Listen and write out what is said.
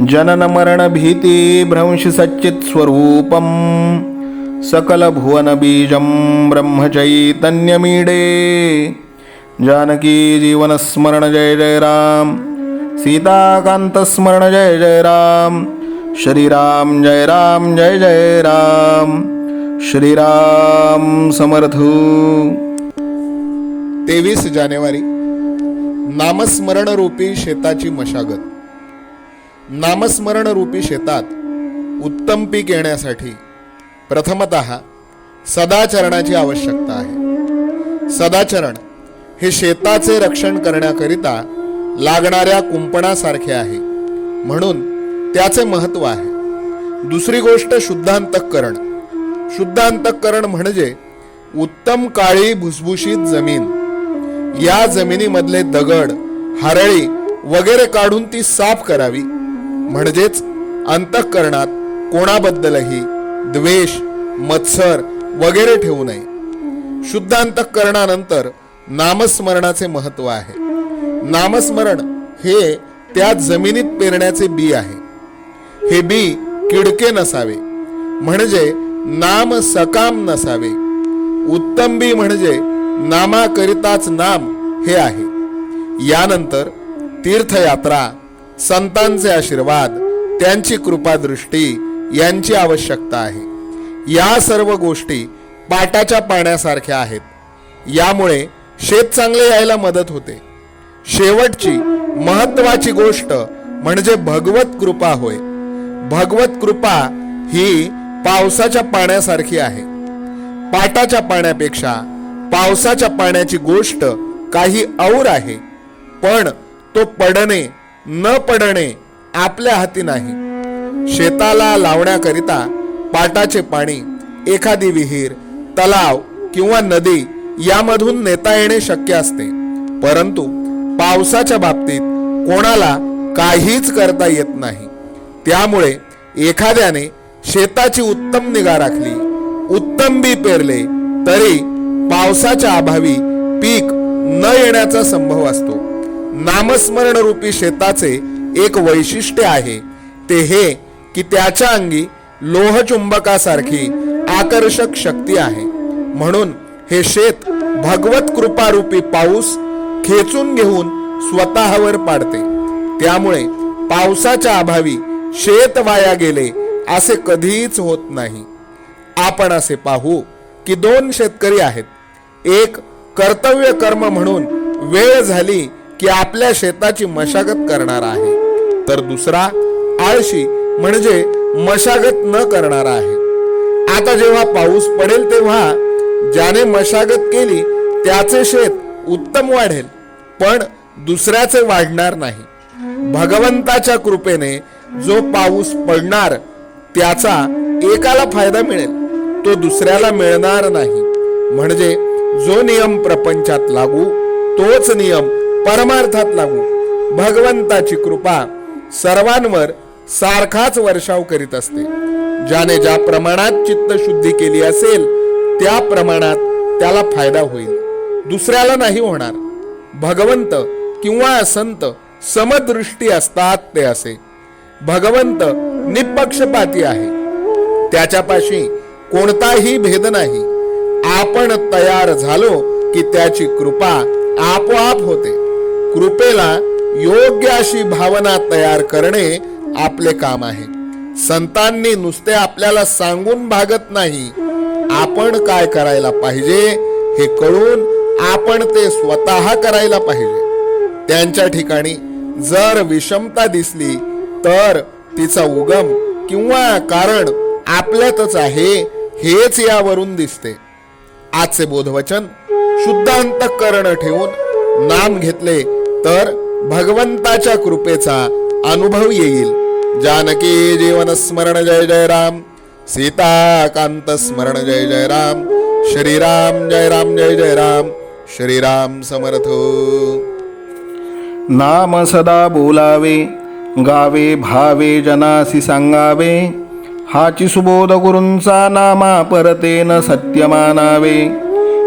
जननमरणभीतिभ्रंशसच्चित्स्वरूपं सकलभुवनबीजं ब्रह्मचैतन्यमीडे। जानकी जीवनस्मरण जय जय राम सीताकान्तस्मरण जय जय राम श्रीराम जय राम जय जय राम श्रीराम समर्थ। तेवीस जानेवारी नामस्मरण रूपी शेताची मशागत। नामस्मरण रूपी शेतात उत्तम पीक येण्यासाठी प्रथमत सदाचरणाची आवश्यकता आहे. सदाचरण हे शेताचे रक्षण करण्याकरिता लागणाऱ्या कुंपणासारखे आहे. म्हणून त्याचे महत्त्व आहे. दुसरी गोष्ट शुद्धांतकरण. शुद्धांतकरण म्हणजे उत्तम काळी भुसभुशीत जमीन. या जमिनीमधले दगड हरळी वगैरे काढून ती साफ करावी. म्हणजेच अंतःकरणात कोणाबद्दलही द्वेष मत्सर वगैरे ठेवू नये. शुद्ध अंतःकरणानंतर नामस्मरणाचे महत्त्व आहे. नामस्मरण हे त्या जमिनीत पेरण्याचे बी आहे. हे बी किडके नसावे. म्हणजे नाम सकाम नसावे. उत्तम बी म्हणजे नामाकरिताच नाम हे आहे. यानंतर तीर्थयात्रा संतांचे आशीर्वाद त्यांची कृपादृष्टी यांची आवश्यकता आहे. या सर्व गोष्टी पाटाच्या पाण्यासारख्या आहेत. यामुळे शेत चांगले यायला मदत होते. शेवटची महत्वाची गोष्ट म्हणजे भगवत कृपा होय. भगवत कृपा ही पावसाच्या पाण्यासारखी आहे. पाटाच्या पाण्यापेक्षा पावसाच्या पाण्याची गोष्ट काही और आहे. पण तो पडणे न पडणे आपल्या हाती नाही. शेताला लावण्याकरिता पाटाचे पाणी एखादी विहीर तलाव किंवा नदी यामधून नेता येणे शक्य असते. परंतु पावसाच्या बाबतीत कोणाला काहीच करता येत नाही. त्यामुळे एखाद्याने शेताची उत्तम निगा राखली उत्तम बी पेरले तरी पावसाच्या अभावी पीक न येण्याचा संभव असतो. नामस्मरण रूपी शेताचे एक वैशिष्ट्य आहे. ते हे की त्याच्या अंगी लोहचुंबकासारखी आकर्षक शक्ती आहे. म्हणून हे शेत भगवत कृपारूपी पाऊस खेचून घेऊन स्वतःवर पाडते. त्यामुळे पावसाच्या अभावी शेत वाया गेले असे कधीच होत नाही. आपण असे पाहू की दोन शेतकरी आहेत. एक कर्तव्य कर्म म्हणून वेळ झाली की आपल्या शेताची मशागत करणार आहे. तर दुसरा आळशी म्हणजे मशागत न करणारा आहे. आता जेव्हा पाऊस पडेल तेव्हा ज्याने मशागत केली त्याचे शेत उत्तम वाढेल पण दुसऱ्याचे वाढणार नाही. भगवंताच्या कृपेने जो पाऊस पडणार त्याचा एकाला फायदा मिळेल तो दुसऱ्याला मिळणार नाही. म्हणजे जो नियम प्रपंचात लागू तोच नियम परमार्थात लागू. भगवंताची कृपा सर्वांवर सारखाच वर्षाव करीत असते. ज्याने ज्या प्रमाणात चित्त शुद्धी केली असेल त्या प्रमाणात त्याला फायदा होईल. दुसऱ्याला नाही होणार. भगवंत किंवा संत समदृष्टी असतात ते असे. भगवंत निपक्षपाती आहे. त्याच्यापाशी कोणताही भेद नाही. आपण तयार झालो की त्याची कृपा आपोआप होते. कृपेला योग्य अशी भावना तयार करणे आपले काम आहे. संतांनी नुसते आपल्याला सांगून भागत नाही आपण काय करायला पाहिजे हे कळून आपण ते स्वतः करायला पाहिजे. त्यांच्या ठिकाणी जर विषमता दिसली तर तिचा उगम किंवा कारण आपल्यातच आहे हेच यावरून दिसते. आजचे बोधवचन शुद्ध अंतःकरण ठेवून नाम घेतले तर भगवंताच्या कृपेचा अनुभव येईल. जानकी जीवन स्मरण जय जय राम. सीताकांत स्मरण जय जय राम. श्रीराम जय राम जय जय राम. श्रीराम समर्थ. नाम सदा बोलावे गावे भावे जनासी सांगावे. हाची सुबोध गुरूंचा नामा परतेन सत्य